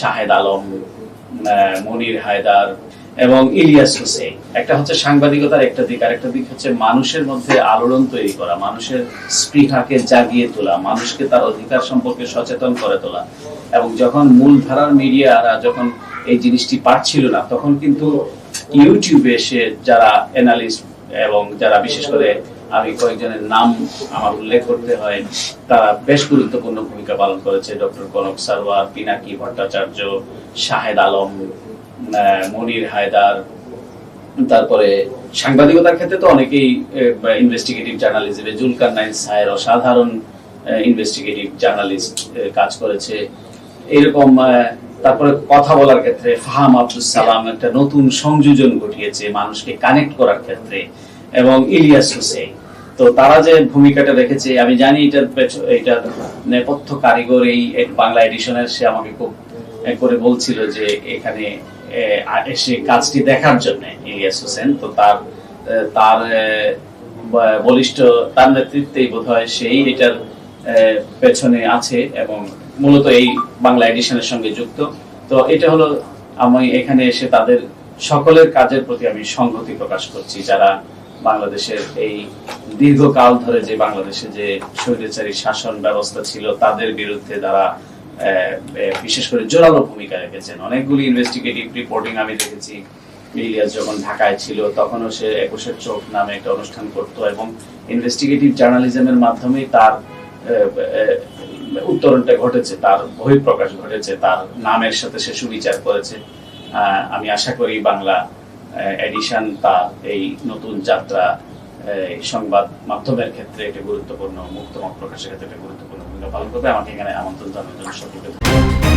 শাহেদ আলম মনির হায়দার এবং ইলিয়াস হোসেন একটা হচ্ছে সাংবাদিকতার একটা দিক আর একটা দিক হচ্ছে মানুষের মধ্যে আলোড়ন তৈরি করা, মানুষের স্পৃহাকে জাগিয়ে তোলা, মানুষকে তার অধিকার সম্পর্কে সচেতন করে তোলা। এবং যখন মূলধারার মিডিয়ারা যখন এই জিনিসটি পারছিল না, তখন কিন্তু ইউটিউবে এসে যারা অ্যানালিস্ট এবং যারা বিশেষ করে আমি কয়েকজনের নাম আমার উল্লেখ করতে হয়। তারা বেশ গুরুত্বপূর্ণ ভূমিকা পালন করেছে। ডক্টর কনক সারওয়ার পিনাকি ভট্টাচার্য, শাহেদ আলম মনির হায়দার, তারপরে সাংবাদিকতার ক্ষেত্রে তো অনেকেই ইনভেস্টিগেটিভ জার্নালিজমে জুলকার নাইন সাহের অসাধারণ ইনভেস্টিগেটিভ জার্নালিস্ট কাজ করেছে। এরকম তারপরে কথা বলার ক্ষেত্রে ফাহাম আব্দুল সালাম একটা নতুন সংযোজন ঘটিয়েছে মানুষকে কানেক্ট করার ক্ষেত্রে। এবং ইলিয়াস হোসেন তো তারা যে ভূমিকাটা রেখেছে আমি জানি এটার এটার নেপথ্য কারিগর এই বাংলা এডিশনের, সে আমাকে খুব করে বলছিল যে এখানে এসে কাজটি দেখার জন্য ইলিয়াস হোসেন। তো তার তার বলিষ্ঠ, তার নেতৃত্বেই বোধ হয় সেই এটার পেছনে আছে এবং মূলত এই বাংলা এডিশনের সঙ্গে যুক্ত। তো এটা হলো আমি এখানে এসে তাদের সকলের কাজের প্রতি আমি সংহতি প্রকাশ করছি, যারা বাংলাদেশের এই দীর্ঘকাল ধরে যে বাংলাদেশে যে স্বৈরাচারী শাসন ব্যবস্থা ছিল, তাদের বিরুদ্ধে তারা বিশেষ করে জোরালো ভূমিকা রেখেছেন। অনেকগুলি ইনভেস্টিগেটিভ রিপোর্টিং আমি দেখেছি। ইলিয়াস যখন ঢাকায় ছিল, তখনও সে একুশের চোখ নামে একটা অনুষ্ঠান করত এবং ইনভেস্টিগেটিভ জার্নালিজমের মাধ্যমেই তার উত্তরণটা ঘটেছে, তার বহিঃপ্রকাশ ঘটেছে, তার নামের সাথে সে সুবিচার করেছে। আমি আশা করি বাংলা এডিশন তার এই নতুন যাত্রা সংবাদ মাধ্যমের ক্ষেত্রে একটি গুরুত্বপূর্ণ, মুক্তমত প্রকাশের ক্ষেত্রে একটি গুরুত্বপূর্ণ ভূমিকা পালন করবে আমাকে এখানে আমন্ত্রণ জানানোর জন্য সকলকে।